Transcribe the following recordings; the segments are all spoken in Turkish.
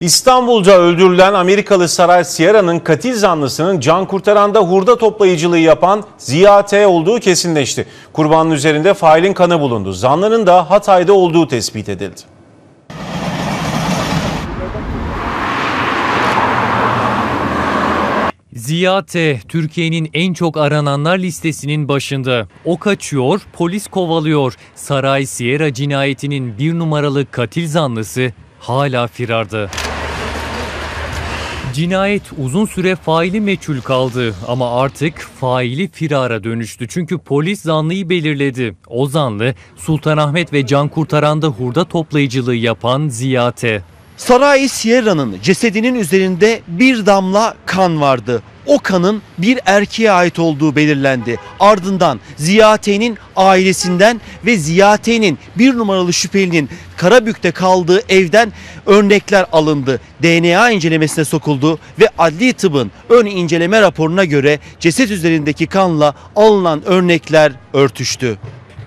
İstanbul'da öldürülen Amerikalı Saray Sierra'nın katil zanlısının can kurtaranda hurda toplayıcılığı yapan Ziya T olduğu kesinleşti. Kurbanın üzerinde failin kanı bulundu. Zanlının da Hatay'da olduğu tespit edildi. Ziya T, Türkiye'nin en çok arananlar listesinin başında. O kaçıyor, polis kovalıyor. Saray Sierra cinayetinin bir numaralı katil zanlısı hala firarda. Cinayet uzun süre faili meçhul kaldı ama artık faili firara dönüştü. Çünkü polis zanlıyı belirledi. O zanlı Sultanahmet ve Can Kurtaran'da hurda toplayıcılığı yapan Ziya T. Saray Sierra'nın cesedinin üzerinde bir damla kan vardı. O kanın bir erkeğe ait olduğu belirlendi. Ardından Ziyate'nin ailesinden ve Ziyate'nin bir numaralı şüphelinin Karabük'te kaldığı evden örnekler alındı. DNA incelemesine sokuldu ve adli tıbbın ön inceleme raporuna göre ceset üzerindeki kanla alınan örnekler örtüştü.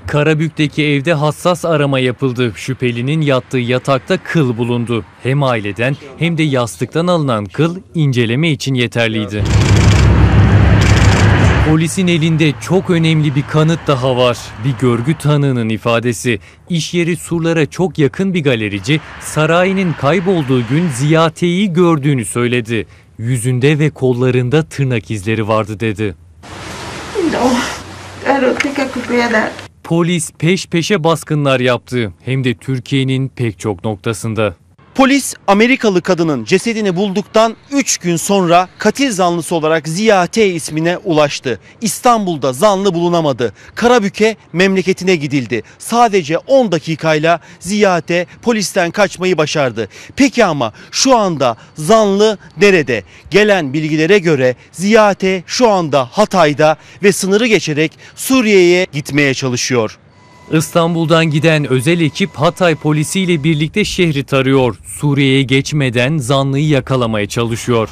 Karabük'teki evde hassas arama yapıldı. Şüphelinin yattığı yatakta kıl bulundu. Hem aileden hem de yastıktan alınan kıl inceleme için yeterliydi. Polisin elinde çok önemli bir kanıt daha var. Bir görgü tanığının ifadesi. İş yeri surlara çok yakın bir galerici sarayının kaybolduğu gün Ziyate'yi gördüğünü söyledi. Yüzünde ve kollarında tırnak izleri vardı dedi. No, could bear that. Polis peş peşe baskınlar yaptı. Hem de Türkiye'nin pek çok noktasında. Polis Amerikalı kadının cesedini bulduktan 3 gün sonra katil zanlısı olarak Ziya T ismine ulaştı. İstanbul'da zanlı bulunamadı. Karabük'e memleketine gidildi. Sadece 10 dakikayla Ziya T polisten kaçmayı başardı. Peki ama şu anda zanlı nerede? Gelen bilgilere göre Ziya T şu anda Hatay'da ve sınırı geçerek Suriye'ye gitmeye çalışıyor. İstanbul'dan giden özel ekip Hatay polisiyle birlikte şehri tarıyor. Suriye'ye geçmeden zanlıyı yakalamaya çalışıyor.